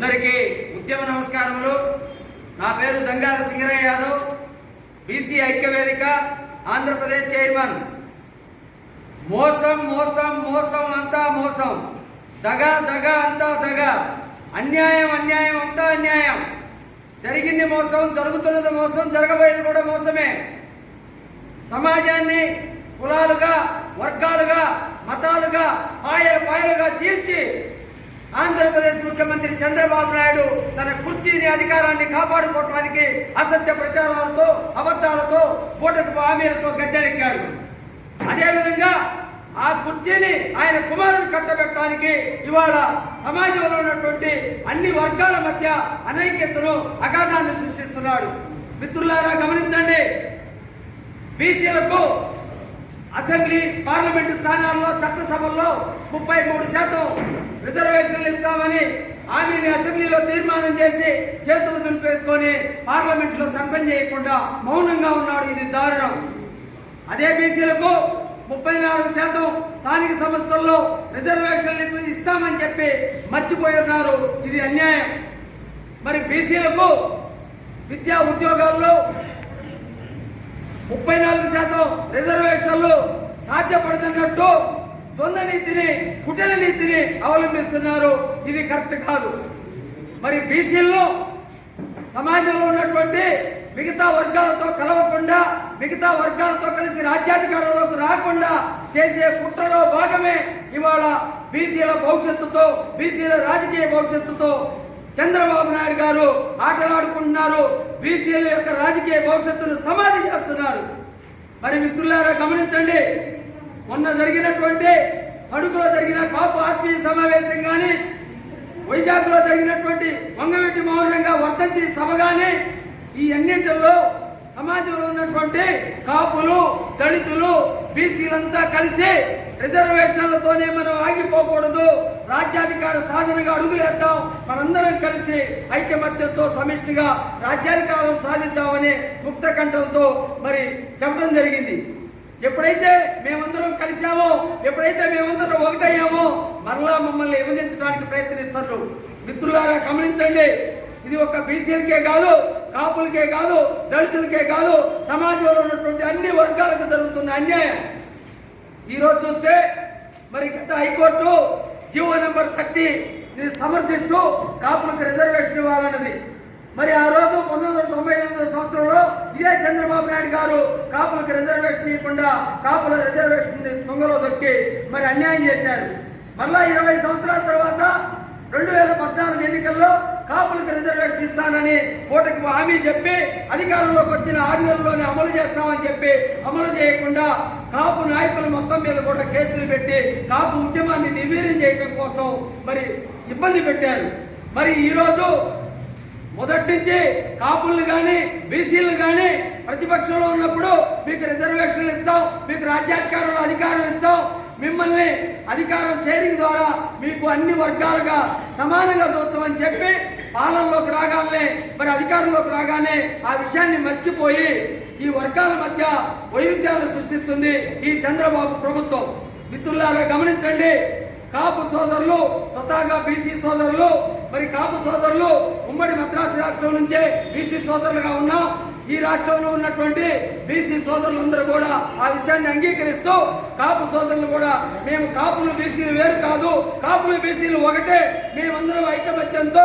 అందరికీ ఉద్యమ నమస్కారములు. నా పేరు జంగాల సింగరయ్య యాదవ్ బీసీ ఐక్యవేదిక ఆంధ్రప్రదేశ్ చైర్మన్. మోసం మోసం మోసం అంతా మోసం. దగ దగ అంతా దగ. అన్యాయం అన్యాయం అంతా అన్యాయం. జరిగింది మోసం జరుగుతున్నది మోసం జరగబోయేది కూడా మోసమే. సమాజాన్ని కులాలుగా వర్గాలుగా మతాలుగా పాయలు పాయలుగా చీల్చి ఆంధ్రప్రదేశ్ ముఖ్యమంత్రి చంద్రబాబు నాయుడు తన కుర్చీని అధికారాన్ని కాపాడుకోవడానికి అసత్య ప్రచారాలతో అబద్ధాలతో ఓటకు హామీలతో గద్దెనెక్కాడు. అదేవిధంగా ఆ కుర్చీని ఆయన కుమారుని కట్టబెట్టడానికి ఇవాళ సమాజంలో ఉన్నటువంటి అన్ని వర్గాల మధ్య అనైక్యతను అగాధాన్ని సృష్టిస్తున్నాడు. మిత్రులారా గమనించండి. బీసీలకు అసెంబ్లీ పార్లమెంటు స్థానాల్లో చట్టసభల్లో ముప్పై మూడు శాతం రిజర్వేషన్లు ఇస్తామని హామీని అసెంబ్లీలో తీర్మానం చేసి చేతులు దులిపేసుకొని పార్లమెంట్లో చంపం చేయకుండా మౌనంగా ఉన్నాడు ఇది దారుణం. అదే బీసీలకు ముప్పై నాలుగు శాతం స్థానిక సంస్థల్లో రిజర్వేషన్లు ఇస్తామని చెప్పి మర్చిపోతున్నారు ఇది అన్యాయం. మరి బీసీలకు విద్యా ఉద్యోగాల్లో ముప్పై నాలుగు శాతం రిజర్వేషన్లు సాధ్యపడుతున్నట్టు ద్వంద్వ నీతిని కుటిల నీతిని అవలంబిస్తున్నారు. ఇది కరెక్ట్ కాదు. మరి బీసీల్లో సమాజంలో ఉన్నటువంటి మిగతా వర్గాలతో కలవకుండా మిగతా వర్గాలతో కలిసి రాజ్యాధికారంలోకి రాకుండా చేసే కుట్రలో భాగమే ఇవాళ బీసీల భవిష్యత్తుతో బీసీల రాజకీయ భవిష్యత్తుతో చంద్రబాబు నాయుడు గారు ఆటలాడుకుంటున్నారు. బీసీల యొక్క రాజకీయ భవిష్యత్తును సమాధి చేస్తున్నారు. మరి మిత్రులారా గమనించండి మొన్న జరిగినటువంటి అడుగులో జరిగిన కాపు ఆత్మీయ సమావేశం కానీ వైజాగ్లో జరిగినటువంటి వంగవీటి మౌనంగా వర్తంతి సభ కానీ ఈ అన్నింటిలో సమాజంలో ఉన్నటువంటి కాపులు దళితులు బీసీలంతా కలిసి రిజర్వేషన్లతోనే మనం ఆగిపోకూడదు. రాజ్యాధికార సాధనగా అడుగులేద్దాం. మనందరం కలిసి ఐకమత్యంతో సమిష్టిగా రాజ్యాధికారం సాధిద్దామని ముక్త కంఠంతో మరి చెప్పడం జరిగింది. ఎప్పుడైతే మేమందరం కలిసామో ఎప్పుడైతే మేమందరం ఒకటయ్యామో మరలా మమ్మల్ని విభజించడానికి ప్రయత్నిస్తారు మిత్రులారా గమనించండి. ఇది ఒక బీసీలకే కాదు కాపులకే కాదు దళితులకే కాదు సమాజంలో ఉన్నటువంటి అన్ని వర్గాలకు జరుగుతున్న అన్యాయం. ఈరోజు చూస్తే మరి గత హైకోర్టు జీవో నెంబర్ థర్టీ సమర్థిస్తూ కాపులకు రిజర్వేషన్ ఇవ్వాలన్నది. మరి ఆ రోజు పంతొమ్మిది వందల తొంభై ఎనిమిది సంవత్సరంలో ఇదే చంద్రబాబు నాయుడు గారు కాపులకు రిజర్వేషన్ ఇవ్వకుండా కాపుల రిజర్వేషన్ తొంగలో దొక్కి మరి అన్యాయం చేశారు. మరలా ఇరవై సంవత్సరాల తర్వాత రెండు వేల పద్నాలుగు ఎన్నికల్లో కాపులకు రిజర్వేషన్ ఇస్తానని కోటకు హామీ చెప్పి అధికారంలోకి వచ్చిన ఆరు నెలల్లోనే అమలు చేస్తామని చెప్పి అమలు చేయకుండా కాపు నాయకులు మొత్తం మీద కూడా కేసులు పెట్టి కాపు ఉద్యమాన్ని నివేదన చేయడం కోసం మరి ఇబ్బంది పెట్టారు. మరి ఈరోజు మొదటి నుంచి కాపుల్ని కానీ బీసీలు కానీ ప్రతిపక్షంలో ఉన్నప్పుడు మీకు రిజర్వేషన్లు ఇస్తాం మీకు రాజ్యాధికారంలో అధికారం ఇస్తాం. మిమ్మల్ని అధికారం షేరింగ్ ద్వారా మీకు అన్ని వర్గాలుగా సమానంగా చూస్తామని చెప్పి పాలనలోకి రాగానే మరి అధికారంలోకి రాగానే ఆ విషయాన్ని మర్చిపోయి ఈ వర్గాల మధ్య వైరుధ్యాలను సృష్టిస్తుంది ఈ చంద్రబాబు ప్రభుత్వం. మిత్రులారా గమనించండి కాపు సోదరులు సతాగా బీసీ సోదరులు మరి కాపు సోదరులు ఉమ్మడి మద్రాసు రాష్ట్రం నుంచే బీసీ సోదరులుగా ఉన్నాం ఈ రాష్ట్రంలో ఉన్నటువంటి బీసీ సోదరులందరూ కూడా ఆ విషయాన్ని అంగీకరిస్తూ కాపు సోదరులు కూడా మేము కాపులు బీసీలు వేరు కాదు కాపులు బీసీలు ఒకటే మేమందరం ఐకమత్యంతో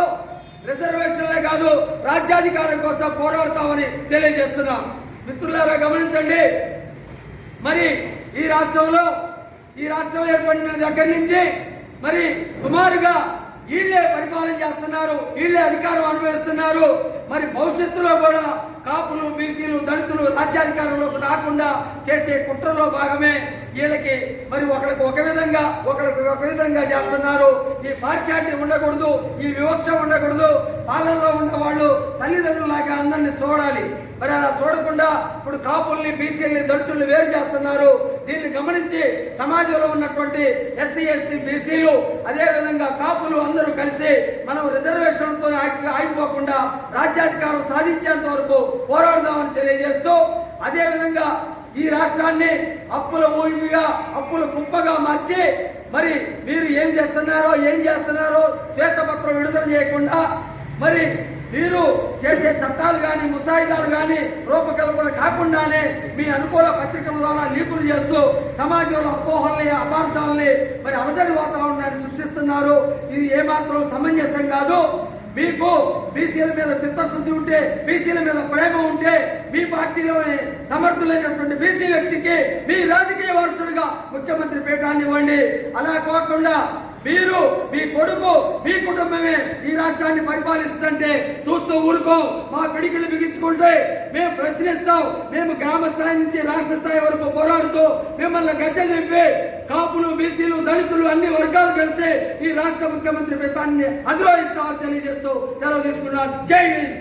రిజర్వేషన్లే కాదు రాజ్యాధికారం కోసం పోరాడతామని తెలియజేస్తున్నాం. మిత్రులారా గమనించండి మరి ఈ రాష్ట్రంలో ఈ రాష్ట్రం ఏర్పడిన దగ్గర నుంచి మరి సుమారుగా వీళ్ళే పరిపాలన చేస్తున్నారు వీళ్ళే అధికారం అనుభవిస్తున్నారు. మరి భవిష్యత్తులో కూడా కాపులు బీసీలు దళితులు రాజ్యాధికారంలోకి రాకుండా చేసే కుట్రలో భాగమే వీళ్ళకి మరి ఒకరికి ఒక విధంగా ఒకరికి ఒక విధంగా చేస్తున్నారు. ఈ పార్షాలిటీ ఉండకూడదు ఈ వివక్ష ఉండకూడదు. పాలనలో ఉన్నవాళ్ళు తల్లిదండ్రులాగా అందరినీ చూడాలి. మరి అలా చూడకుండా ఇప్పుడు కాపుల్ని బీసీల్ని దళితుల్ని వేరు చేస్తున్నారు. దీన్ని గమనించి సమాజంలో ఉన్నటువంటి ఎస్సీ ఎస్టీ బీసీలు అదేవిధంగా కాపులు అందరూ కలిసి మనం రిజర్వేషన్తో ఆగిపోకుండా ఆగిపోకుండా రాజ్యాధికారం సాధించేంత వరకు పోరాడదామని తెలియజేస్తూ అదేవిధంగా ఈ రాష్ట్రాన్ని అప్పుల ఊపిగా అప్పుల కుప్పగా మార్చి మరి మీరు ఏం చేస్తున్నారో ఏం చేస్తున్నారో శ్వేతపత్రం విడుదల చేయకుండా మరి మీరు చేసే చట్టాలు కానీ ముసాయిదాలు కానీ రూపకల్పన కాకుండానే మీ అనుకూల పత్రికల ద్వారా లీకులు చేస్తూ సమాజంలో అపోహల్ని అపార్థాలని మరి అలజడి వాతావరణాన్ని సృష్టిస్తున్నారు. ఇది ఏమాత్రం సమంజసం కాదు. మీకు బీసీల మీద చిత్తశుద్ధి ఉంటే బీసీల మీద ప్రేమ ఉంటే మీ పార్టీలోని సమర్థులైనటువంటి బీసీ వ్యక్తికి మీ రాజకీయ వారసుడిగా ముఖ్యమంత్రి పీఠాన్ని ఇవ్వండి. అలా కాకుండా మీరు మీ కొడుకు మీ కుటుంబమే ఈ రాష్ట్రాన్ని పరిపాలిస్తుంటే చూస్తూ ఊరుకో. మా పిడికిళ్ళు బిగించుకుంటే మేము ప్రశ్నిస్తాం. మేము గ్రామ స్థాయి నుంచి రాష్ట్ర స్థాయి వరకు పోరాడుతూ మిమ్మల్ని గద్దె దింపి కాపులు బీసీలు దళితులు అన్ని వర్గాలు కలిసి ఈ రాష్ట్ర ముఖ్యమంత్రి పీఠాన్ని అధిరోహిస్తామని తెలియజేస్తూ సెలవు తీసుకున్నాను. జై హింద్!